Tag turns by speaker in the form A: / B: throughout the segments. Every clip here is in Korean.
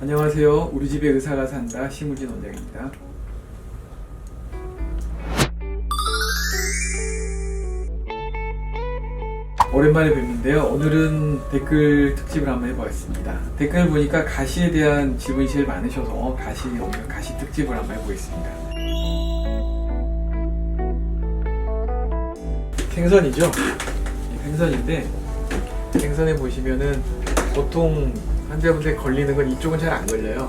A: 안녕하세요. 우리 집에 의사가 산다 심우진 원장입니다. 오랜만에 뵙는데요. 오늘은 댓글 특집을 한번 해보겠습니다. 댓글 보니까 가시에 대한 질문이 제일 많으셔서 가시 오늘 가시 특집을 한번 해보겠습니다. 생선이죠? 생선인데 생선에 보시면은 보통 환자분들 걸리는 건 이쪽은 잘 안 걸려요.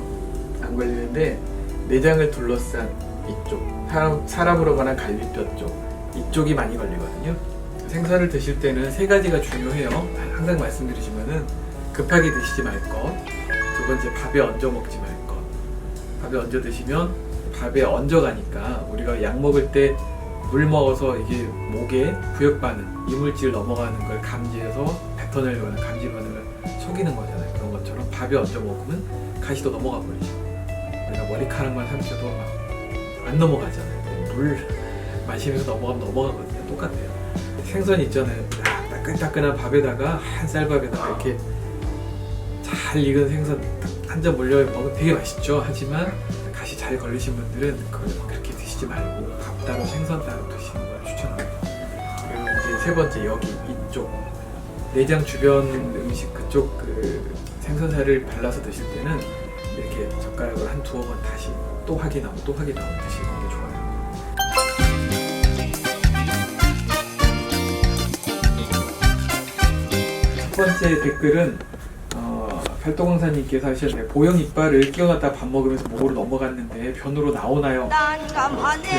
A: 안 걸리는데 내장을 둘러싼 이쪽 사람 사람으로거나 갈비뼈 쪽 이쪽이 많이 걸리거든요. 생선을 드실 때는 세 가지가 중요해요. 항상 말씀드리지만은 급하게 드시지 말 것. 두 번째 밥에 얹어 먹지 말 것. 밥에 얹어 드시면 밥에 얹어 가니까 우리가 약 먹을 때 물 먹어서 이게 목에 부역 반응, 이물질 넘어가는 걸 감지해서 뱉어내려고 하는 감지 반응을 속이는 거잖아요. 그런 것처럼 밥에 얹어 먹으면 가시 도 넘어가 버리죠. 우리가 머리카락만 삼켜도 막 안 넘어가잖아요. 물 마시면서 넘어가면 넘어가거든요. 똑같아요. 생선 있잖아요. 딱 따끈따끈한 밥에다가 한 쌀밥에다가 이렇게 잘 익은 생선 한점 올려 먹으면 되게 맛있죠. 하지만 가시 잘 걸리신 분들은 그걸 그렇게 드시지 말고 밥 따로 생선 따로 드시는 걸 추천합니다. 그리고 이제 세 번째 여기 이쪽 내장 주변 음식 그쪽 그 생선살을 발라서 드실 때는 이렇게 젓가락으로 한 두어 번 다시 또 확인하고 또 확인하고 드시는 게 좋아요. 첫 번째 댓글은 어, 팔도강사님께서 하셨는데 보형 이빨을 끼워놨다 밥 먹으면서 목으로 넘어갔는데 변으로 나오나요?
B: 난감하네.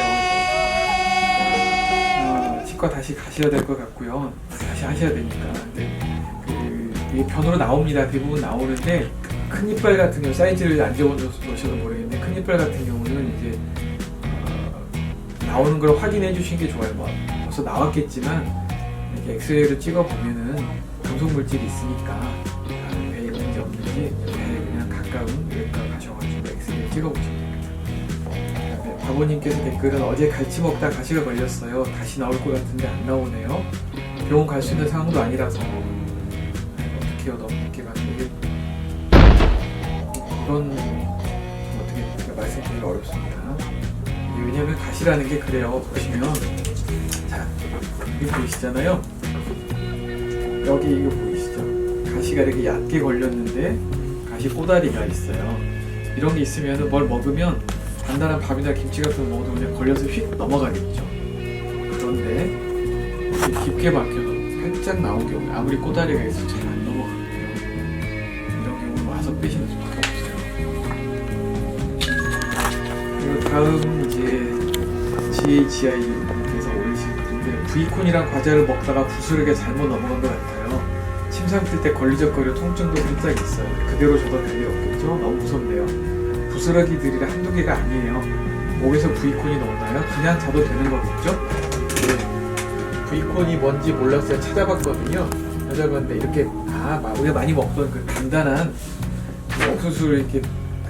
A: 어, 치과 다시 가셔야 될 것 같고요. 다시 하셔야 되니까. 근데 그 이게 변으로 나옵니다. 대부분 나오는데 큰 이빨 같은 경우 사이즈를 안 재보셔도 모르겠는데 큰 이빨 같은 경우는 이제 어, 나오는 걸 확인해 주시는 게 좋아요. 뭐 벌써 나왔겠지만 이렇게 엑스레이를 찍어 보면은 금속 물질이 있으니까 다른 배에 있는지 없는지 배에 그냥 가까운 외과 가셔가지고 엑스레이 찍어 보시면 됩니다. 네, 바보님께서 댓글은 어제 갈치 먹다 가시가 걸렸어요. 다시 나올 것 같은데 안 나오네요. 병원 갈 수 있는 상황도 아니라서 어떻게요? 너무 늦게 갔는데 이건 어떻게 제가 말씀드리기 어렵습니다. 왜냐면 가시라는 게 그래요. 보시면 자 여기 보이시잖아요. 여기 이거 보이시죠? 가시가 이렇게 얕게 걸렸는데 가시 꼬다리가 있어요. 이런 게 있으면 뭘 먹으면 단단한 밥이나 김치 같은 거 먹어도 그냥 걸려서 휙 넘어가겠죠. 그런데 깊게 박혀서 살짝 나온 경우 아무리 꼬다리가 있어도 잘 안 넘어가거든요. 이런 경우는 와서 빼시는 수밖에 없어요. 그리고 다음 이제 GHI님께서 올리신 분인데 V콘이랑 과자를 먹다가 부스러기가 잘못 넘어간 것 같아요. 침 삼킬 때 걸리적거려 통증도 살짝 있어요. 그대로 줘도 별일 없겠죠? 너무 무섭네요. 부스러기들이 한두 개가 아니에요. 목에서 V콘이 나오나요? 그냥 자도 되는 거겠죠? 네. V콘이 뭔지 몰랐어요. 찾아봤거든요. 찾아봤는데 이렇게 아 마- 우리가 많이 먹던 그 단단한 그 옥수수를 이렇게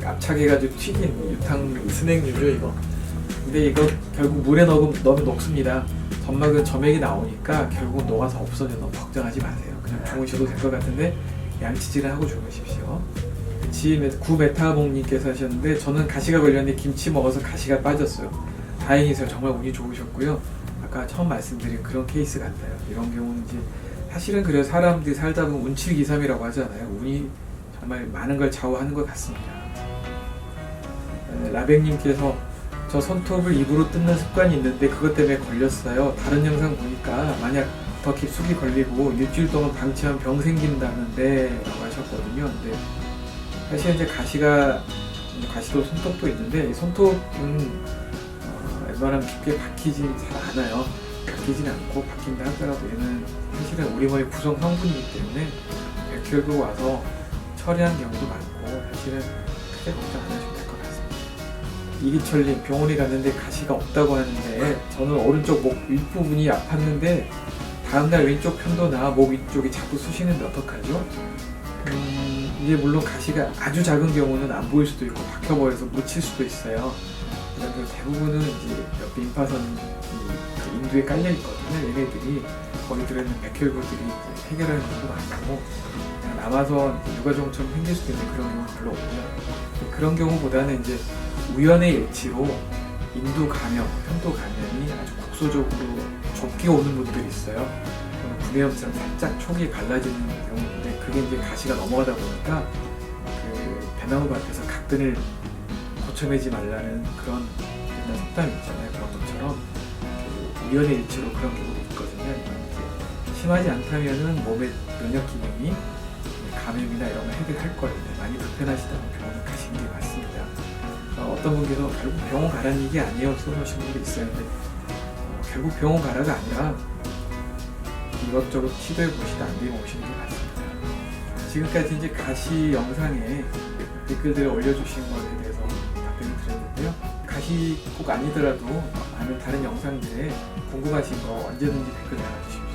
A: 압착해가지고 튀긴 유탕 스낵류죠 이거. 근데 이거 결국 물에 넣으면, 넣으면 녹습니다. 점막은 점액이 나오니까 결국 녹아서 없어져 너무 걱정하지 마세요. 그냥 주무셔도 될 것 같은데 양치질을 하고 주무십시오. 지금 구메타봉님께서 하셨는데 저는 가시가 걸렸는데 김치 먹어서 가시가 빠졌어요. 다행이세요. 정말 운이 좋으셨고요. 아까 처음 말씀드린 그런 케이스 같아요. 이런 경우는 이제 사실은 그래요. 사람들이 살다 보면 운칠기삼이라고 하잖아요. 운이 정말 많은 걸 좌우하는 것 같습니다. 에, 라백님께서 저 손톱을 입으로 뜯는 습관이 있는데 그것 때문에 걸렸어요. 다른 영상 보니까 만약 더 깊숙이 걸리고 일주일 동안 방치하면 병 생긴다는데 라고 하셨거든요. 근데 사실 이제 가시가 가시도 손톱도 있는데 이 손톱은 어, 웬만하면 깊게 박히진 잘 않아요. 박히진 않고 박힌다 하더라도 얘는 사실은 우리 몸의 구성 성분이기 때문에 결국 와서 처리한 경우도 많고 사실은 크게 걱정 안 하셔도 될 것 같습니다. 이기철님 병원에 갔는데 가시가 없다고 하는데 저는 오른쪽 목 윗부분이 아팠는데 다음날 왼쪽 편도 나 목 위쪽이 자꾸 쑤시는데 어떡하죠? 음, 이게 물론 가시가 아주 작은 경우는 안 보일 수도 있고 박혀버려서 묻힐 수도 있어요. 그래서 대부분은 이제 옆에 임파선 이- 그 인두에 깔려 있거든요. 얘네들이 거기 들어있는 백혈구들이 해결하는 경우도 많고 그냥 남아서 유가종처럼 생길 수도 있는 그런 경우는 별로 없고요. 그런 경우보다는 이제 우연의 일치로 인두 감염, 편도 감염이 아주 국소적으로 좁게 오는 분들이 있어요. 구내염처럼 살짝 촉이 갈라지는 경우인데 그게 이제 가시가 넘어가다 보니까 그 대나무 밭에서 각근을 고쳐매지 말라는 그런 옛날 속담이 있잖아요. 그런 것처럼 그 우연의 일치로 그런 경우도 있거든요. 이제 심하지 않다면은 몸의 면역 기능이 감염이나 이런 걸 해결할 거예요. 많이 불편하시다면 병원을 가시는 게 맞습니다. 어, 어떤 분께서 결국 병원 가라는 얘기 아니에요. 분들이 있어요. 근데 어, 결국 병원 가라가 아니라 이것저것 시도해 보시다 안 되면 오시는 게 맞습니다. 지금까지 이제 가시 영상에 댓글들을 올려주신 것에 꼭 아니더라도 아니면 다른 영상들에 궁금하신 거 언제든지 댓글 달아주십시오.